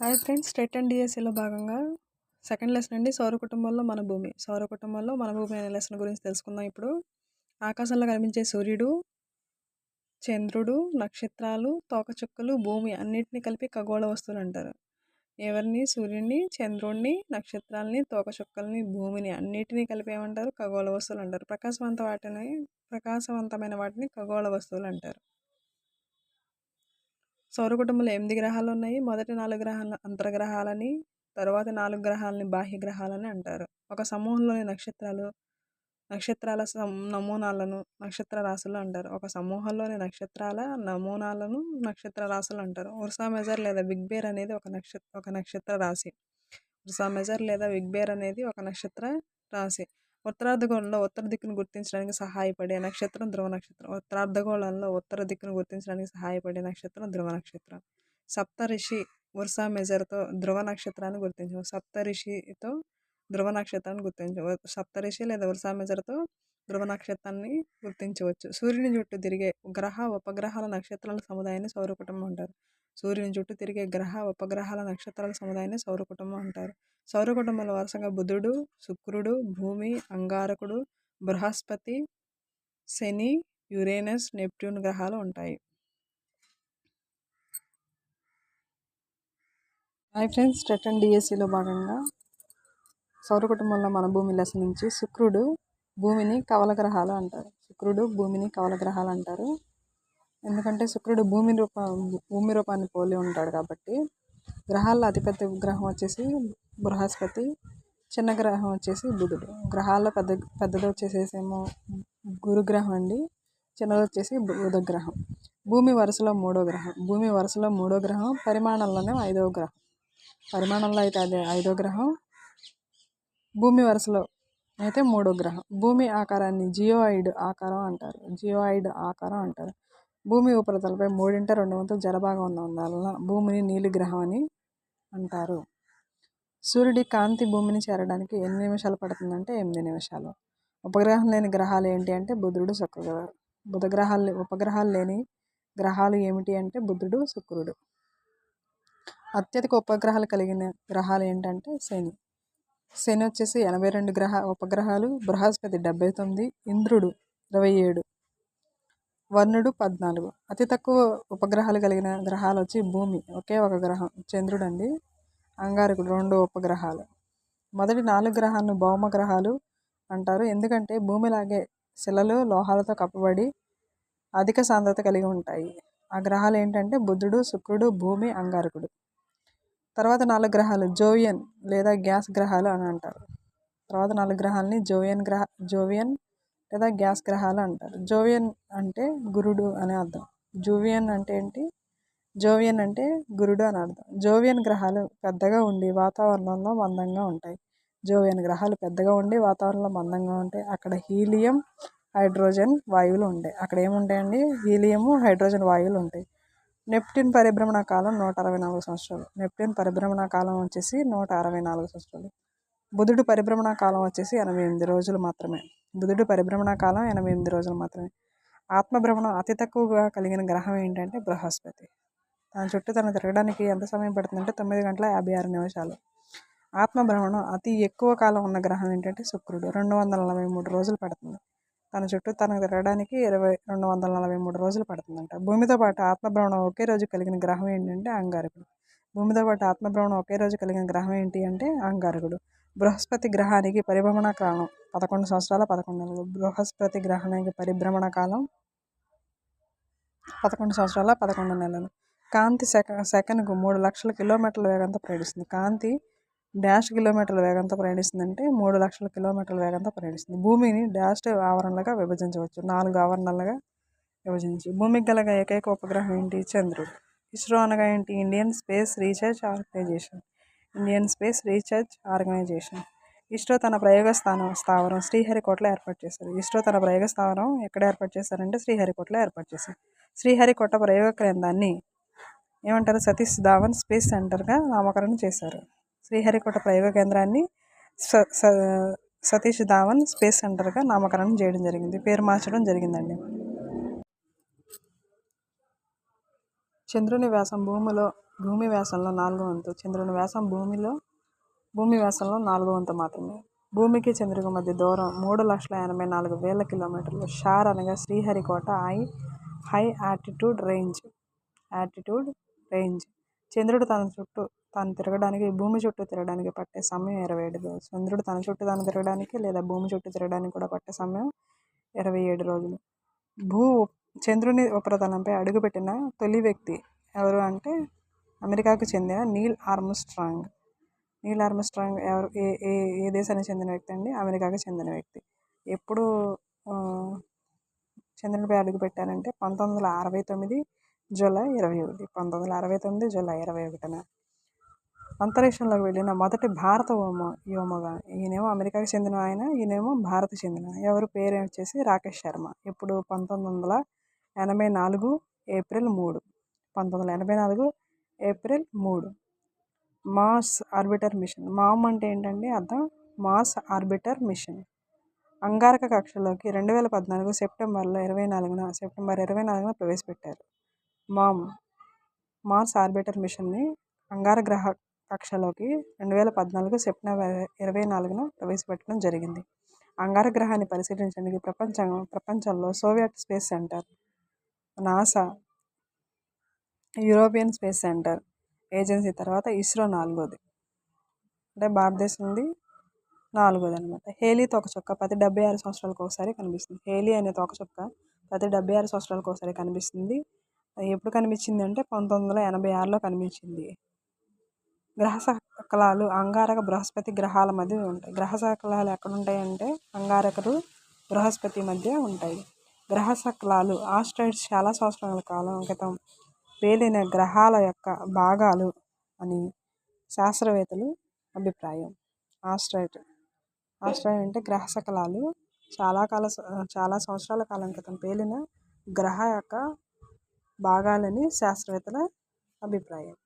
Hi friends TET and డిఎస్సిలో భాగంగా second lesson అండి సౌర కుటుంబంలో మన భూమి. సౌర కుటుంబంలో మన భూమి అనే లెసన్ గురించి తెలుసుకుందాం ఇప్పుడు. ఆకాశంలో కనిపించే సూర్యుడు చంద్రుడు నక్షత్రాలు తోకచుక్కలు భూమి అన్నిటిని కలిపి ఖగోళ వస్తువులు అంటారు. ఎవరిని? సూర్యుడిని చంద్రుడిని నక్షత్రాలని తోకచుక్కల్ని భూమిని అన్నిటినీ కలిపి ఏమంటారు? ఖగోళ వస్తువులు అంటారు. ప్రకాశవంత వాటిని ప్రకాశవంతమైన వాటిని ఖగోళ వస్తువులు అంటారు. సౌర కుటుంబంలో ఎనిమిది గ్రహాలు ఉన్నాయి మొదటి నాలుగు గ్రహాల అంతర్గ్రహాలని తరువాత నాలుగు గ్రహాలని బాహ్య గ్రహాలని అంటారు. ఒక సమూహంలోని నక్షత్రాలు నక్షత్రాల నమూనాలను నక్షత్ర రాశులు అంటారు. ఒక సమూహంలోని నక్షత్రాల నమూనాలను నక్షత్ర రాశులు అంటారు. ఉర్సా మెజర్ లేదా బిగ్ బేర్ అనేది ఒక నక్షత్ర ఒక నక్షత్ర రాశి. ఉర్సా మెజర్ లేదా బిగ్ బేర్ అనేది ఒక నక్షత్ర రాశి. ఉత్తరార్ధగోళంలో ఉత్తర దిక్కును గుర్తించడానికి సహాయపడే నక్షత్రం ధ్రువ నక్షత్రం. ఉత్తరార్ధగోళంలో ఉత్తర దిక్కును గుర్తించడానికి సహాయపడే నక్షత్రం ధ్రువ నక్షత్రం. సప్తరిషి ఉర్సా మెజర్తో ధ్రువ నక్షత్రాన్ని గుర్తించాము సప్తరిషితో ధ్రువ నక్షత్రాన్ని గుర్తించవచ్చు సప్తరిషి లేదా ఉర్సా మెజర్తో ధ్రువ నక్షత్రాన్ని గుర్తించవచ్చు. సూర్యుని చుట్టూ తిరిగే గ్రహ ఉపగ్రహాల నక్షత్రాల సముదాయాన్ని సౌర కుటుంబం అంటారు. సూర్యుని చుట్టూ తిరిగే గ్రహ ఉపగ్రహాల నక్షత్రాల సముదాయాన్ని సౌర కుటుంబం అంటారు. సౌర కుటుంబంలో వరుసగా బుధుడు శుక్రుడు భూమి అంగారకుడు బృహస్పతి శని యురేనస్ నెప్ట్యూన్ గ్రహాలు ఉంటాయి. హాయ్ ఫ్రెండ్స్ టెట్ అండ్ డిఎస్సిలో భాగంగా సౌర కుటుంబంలో మన భూమి లెసన్ నుంచి శుక్రుడు భూమిని కవల గ్రహాలు అంటారు. శుక్రుడు భూమిని కవల గ్రహాలు అంటారు. ఎందుకంటే శుక్రుడు భూమి రూప భూమి రూపాన్ని పోలి ఉంటాడు కాబట్టి గ్రహాల్లో అతిపెద్ద గ్రహం వచ్చేసి బృహస్పతి చిన్న గ్రహం వచ్చేసి బుధుడు. గ్రహాల్లో పెద్ద పెద్దది వచ్చేసేసేమో గురుగ్రహం అండి చిన్నది వచ్చేసి బుధ గ్రహం భూమి వరుసలో మూడో గ్రహం. భూమి వరుసలో మూడో గ్రహం పరిమాణంలోనే ఐదవ గ్రహం. పరిమాణంలో అయితే అదే ఐదో గ్రహం భూమి వరుసలో అయితే మూడో గ్రహం. భూమి ఆకారాన్ని జియోయిడ్ ఆకారం అంటారు. జియోయిడ్ ఆకారం అంటారు. భూమి ఉపరితలపై మూడింట రెండు వంతులు జలభాగం ఉన్నందువలన భూమిని నీలి గ్రహం అని అంటారు. సూర్యుడి కాంతి భూమిని చేరడానికి ఎన్ని నిమిషాలు పడుతుందంటే ఎనిమిది నిమిషాలు. ఉపగ్రహం లేని గ్రహాలు ఏంటి అంటే బుధుడు శుక్రుడు. బుధగ్రహాలు ఉపగ్రహాలు లేని గ్రహాలు ఏమిటి అంటే బుధుడు శుక్రుడు. అత్యధిక ఉపగ్రహాలు కలిగిన గ్రహాలు ఏంటంటే శని. శని వచ్చేసి ఎనభై రెండు గ్రహ ఉపగ్రహాలు బృహస్పతి డెబ్బై తొమ్మిది ఇంద్రుడు ఇరవై ఏడు. వర్ణుడు పద్నాలుగు. అతి తక్కువ ఉపగ్రహాలు కలిగిన గ్రహాలు వచ్చి భూమి ఒకే ఒక గ్రహం చంద్రుడు అండి అంగారకుడు రెండు ఉపగ్రహాలు. మొదటి నాలుగు గ్రహాలను భౌమ గ్రహాలు అంటారు. ఎందుకంటే భూమిలాగే శిలలు లోహాలతో కప్పబడి అధిక సాంద్రత కలిగి ఉంటాయి. ఆ గ్రహాలు ఏంటంటే బుద్ధుడు శుక్రుడు భూమి అంగారకుడు. తర్వాత నాలుగు గ్రహాలు జోవియన్ లేదా గ్యాస్ గ్రహాలు అని అంటారు. తర్వాత నాలుగు గ్రహాలని జోవియన్ గ్రహ జోవియన్ లేదా గ్యాస్ గ్రహాలు అంటారు. జోవియన్ అంటే గురుడు అని అర్థం. జూవియన్ అంటే ఏంటి? జోవియన్ అంటే గురుడు అని అర్థం. జోవియన్ గ్రహాలు పెద్దగా ఉండి వాతావరణంలో మందంగా ఉంటాయి. జోవియన్ గ్రహాలు పెద్దగా ఉండి వాతావరణంలో మందంగా ఉంటాయి అక్కడ హీలియం హైడ్రోజన్ వాయువులు ఉంటాయి అక్కడ ఏముంటాయండి? హీలియము హైడ్రోజన్ వాయువులు ఉంటాయి. నెప్ట్యూన్ పరిభ్రమణ కాలం నూట అరవై నాలుగు సంవత్సరాలు. నెప్ట్యూన్ పరిభ్రమణ కాలం వచ్చేసి నూట అరవై నాలుగు సంవత్సరాలు. బుధుడు పరిభ్రమణ కాలం వచ్చేసి ఎనభై ఎనిమిది రోజులు మాత్రమే. బుధుడు పరిభ్రమణ కాలం ఎనభై ఎనిమిది రోజులు మాత్రమే. ఆత్మభ్రమణం అతి తక్కువగా కలిగిన గ్రహం ఏంటంటే బృహస్పతి. దాని చుట్టూ తను తిరగడానికి ఎంత సమయం పడుతుందంటే తొమ్మిది గంటల యాభై ఆరు నిమిషాలు. ఆత్మభ్రమణం అతి ఎక్కువ కాలం ఉన్న గ్రహం ఏంటంటే శుక్రుడు. రెండు వందల నలభై మూడు రోజులు పడుతుంది. తన చుట్టూ తనకు తిరగడానికి ఇరవై రెండు వందల నలభై మూడు రోజులు పడుతుందంట. భూమితో పాటు ఆత్మభ్రమణం ఒకే రోజు కలిగిన గ్రహం ఏంటంటే అంగారకుడు. భూమితో పాటు ఆత్మభ్రమణం ఒకే రోజు కలిగిన గ్రహం ఏంటి అంటే అంగారకుడు. బృహస్పతి గ్రహానికి పరిభ్రమణ కాలం పదకొండు సంవత్సరాల పదకొండు నెలలు. బృహస్పతి గ్రహానికి పరిభ్రమణ కాలం పదకొండు సంవత్సరాల పదకొండు నెలలు. కాంతి సెక సెకండ్కు మూడు లక్షల కిలోమీటర్ల వేగంతో ప్రయాణిస్తుంది. కాంతి డాష్ కిలోమీటర్ల వేగంతో ప్రయాణిస్తుందంటే మూడు లక్షల కిలోమీటర్ల వేగంతో ప్రయాణిస్తుంది. భూమిని డాష్ ఆవరణలుగా విభజించవచ్చు. నాలుగు ఆవరణలుగా విభజించి భూమికి గల ఏకైక ఉపగ్రహం ఏంటి? చంద్రుడు. ఇస్రో అనగా ఏంటి? Indian Space Research Organisation. Indian Space Research Organisation. ISRO తన ప్రయోగ స్థానం స్థావరం శ్రీహరికోటలో ఏర్పాటు చేశారు. ఇస్రో తన ప్రయోగ స్థావరం ఎక్కడ ఏర్పాటు చేశారంటే శ్రీహరికోటలో ఏర్పాటు చేశారు. శ్రీహరికోట ప్రయోగ కేంద్రాన్ని ఏమంటారు? సతీష్ ధావన్ స్పేస్ సెంటర్గా నామకరణం చేశారు. శ్రీహరికోట ప్రయోగ కేంద్రాన్ని సతీష్ ధావన్ స్పేస్ సెంటర్గా నామకరణం చేయడం జరిగింది. పేరు మార్చడం జరిగిందండి. చంద్రుని వ్యాసం భూమిలో భూమి వ్యాసంలో నాలుగో వంతు. చంద్రుని వ్యాసం భూమిలో భూమి వ్యాసంలో నాలుగో వంతు మాత్రమే. భూమికి చంద్రుకి మధ్య దూరం మూడు లక్షల ఎనభై నాలుగు వేల కిలోమీటర్లు. షార్ అనగా Sriharikota high high attitude range. Attitude range. చంద్రుడు తన చుట్టూ తాను తిరగడానికి భూమి చుట్టూ తిరగడానికి పట్టే సమయం ఇరవై ఏడు రోజులు. చంద్రుడు తన చుట్టూ తాను తిరగడానికి లేదా భూమి చుట్టూ తిరగడానికి కూడా పట్టే సమయం ఇరవై ఏడు రోజులు. భూ చంద్రుని ఉపరితలంపై అడుగుపెట్టిన తొలి వ్యక్తి ఎవరు అంటే అమెరికాకు చెందిన నీల్ ఆర్మ్స్ట్రాంగ్. నీల్ ఆర్మ్స్ట్రాంగ్ ఎవరు? ఏ ఏ ఏ దేశానికి చెందిన వ్యక్తి అండి? అమెరికాకు చెందిన వ్యక్తి. ఎప్పుడు చంద్రునిపై అడుగుపెట్టారంటే పంతొమ్మిది వందల అరవై తొమ్మిది జూలై ఇరవై ఒకటి. పంతొమ్మిది వందల అరవై తొమ్మిది జూలై ఇరవై ఒకటిన అంతరిక్షంలోకి వెళ్ళిన మొదటి భారత వ్యోమ వ్యోమగా ఈయనేమో అమెరికాకు చెందిన ఆయన ఈయనేమో భారత్ చెందిన ఎవరు? పేరు వచ్చేసి రాకేష్ శర్మ. ఇప్పుడు పంతొమ్మిది వందల ఎనభై నాలుగు ఏప్రిల్ మూడు. పంతొమ్మిది వందల ఎనభై నాలుగు ఏప్రిల్ మూడు. Mass Orbiter machine. మామ్ అంటే ఏంటండి? అర్థం? Mars Orbiter Mission. అంగారక కక్షలోకి రెండు వేల పద్నాలుగు సెప్టెంబర్లో ఇరవై నాలుగున సెప్టెంబర్ ఇరవై నాలుగున ప్రవేశపెట్టారు. మామ్ మార్స్ ఆర్బిటర్ మిషన్ని అంగార గ్రహ కక్షలోకి రెండు వేల పద్నాలుగు సెప్టెంబర్ ఇరవై నాలుగున ప్రవేశపెట్టడం జరిగింది. అంగారగ్రహాన్ని పరిశీలించడానికి ప్రపంచం ప్రపంచంలో Soviet space centre NASA European space centre agency తర్వాత ఇస్రో నాలుగోది. అంటే భారతదేశంది నాలుగోది అనమాట హేలీ తోకచుక్క ప్రతి డెబ్బై ఆరు సంవత్సరాలకు ఒకసారి కనిపిస్తుంది. హేలీ అనే తోకచుక్క ప్రతి డెబ్బై ఆరు సంవత్సరాలకు ఒకసారి కనిపిస్తుంది. ఎప్పుడు కనిపించింది అంటే పంతొమ్మిది వందల ఎనభై ఆరులో కనిపించింది. గ్రహ సకలాలు అంగారక బృహస్పతి గ్రహాల మధ్య ఉంటాయి. గ్రహ సకలాలు ఎక్కడ ఉంటాయి అంటే అంగారకుడు బృహస్పతి మధ్య ఉంటాయి. గ్రహ శకలాలు ఆస్ట్రాయిడ్స్ చాలా సంవత్సరాల కాలం క్రితం పేలిన గ్రహాల యొక్క భాగాలు అని శాస్త్రవేత్తలు అభిప్రాయం. ఆస్ట్రాయిడ్ ఆస్ట్రాయిడ్ అంటే గ్రహ శకలాలు చాలా కాల చాలా సంవత్సరాల కాలం క్రితం పేలిన గ్రహ యొక్క భాగాలని శాస్త్రవేత్తల అభిప్రాయం.